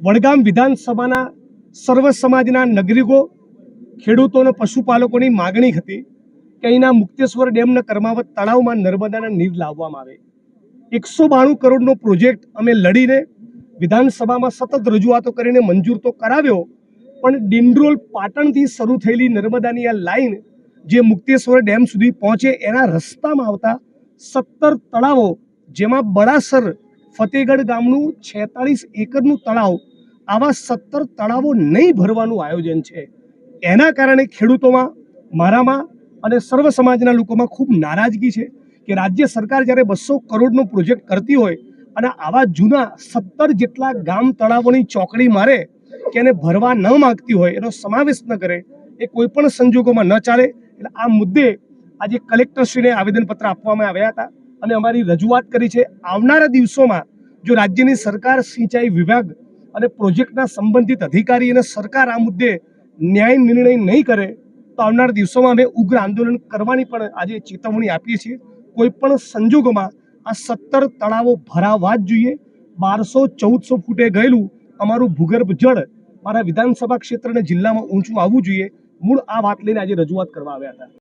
વડગામ વિધાનસભાના સર્વ સમાજના નાગરિકો, ખેડૂતો અને પશુપાલકોની માગણી હતી કે અહીંના મુક્તેશ્વર ડેમના કર્માવત તળાવમાં નર્મદાના નીર લાવવામાં આવે. એકસો બાણું કરોડનો પ્રોજેક્ટ અમે લડીને વિધાનસભામાં સતત રજૂઆતો કરીને મંજૂર તો કરાવ્યો, પણ ડિંડરોલ પાટણથી શરૂ થયેલી નર્મદાની આ લાઈન જે મુક્તેશ્વર ડેમ સુધી પહોંચે એના રસ્તામાં આવતા સત્તર તળાવો, જેમાં બળાસર ફતેગઢ ગામનું છેતાળીસ એકરનું તળાવ આવા સત્તર તળાવો નહીં ભરવાનું આયોજન છે. એના કારણે ખેડૂતોમાં, મારામાં અને સર્વ સમાજના લોકોમાં ખૂબ નારાજગી છે કે રાજ્ય સરકાર જ્યારે બસો કરોડનો પ્રોજેક્ટ કરતી હોય અને આવા જૂના સત્તર જેટલા ગામ તળાવોની ચોકડી મારે કે એને ભરવા ન માગતી હોય, એનો સમાવેશ ન કરે, એ કોઈ પણ સંજોગોમાં ન ચાલે, એટલે આ મુદ્દે આજે કલેક્ટરશ્રીને આવેદનપત્ર આપવામાં આવ્યા હતા. અને અમારી રજૂઆત કરી છે, આવનારા દિવસોમાં જો રાજ્યની સરકાર સિંચાઈ વિભાગ અને પ્રોજેક્ટના સંબંધિત અધિકારી અને સરકાર આ મુદ્દે ન્યાય નિર્ણય નહીં કરે, તો આવનારા દિવસોમાં અમે ઉગ્ર આંદોલન કરવાની પણ આજે ચેતવણી આપીએ છીએ. કોઈ પણ સંજોગોમાં આ સત્તર તળાવો ભરાવા જ જોઈએ. બારસો, ચૌદસો ફૂટે ગયેલું અમારું ભૂગર્ભ જળ મારા વિધાનસભા ક્ષેત્ર અને જિલ્લામાં ઊંચું આવવું જોઈએ. મૂળ આ વાત લઈને આજે રજૂઆત કરવા આવ્યા હતા.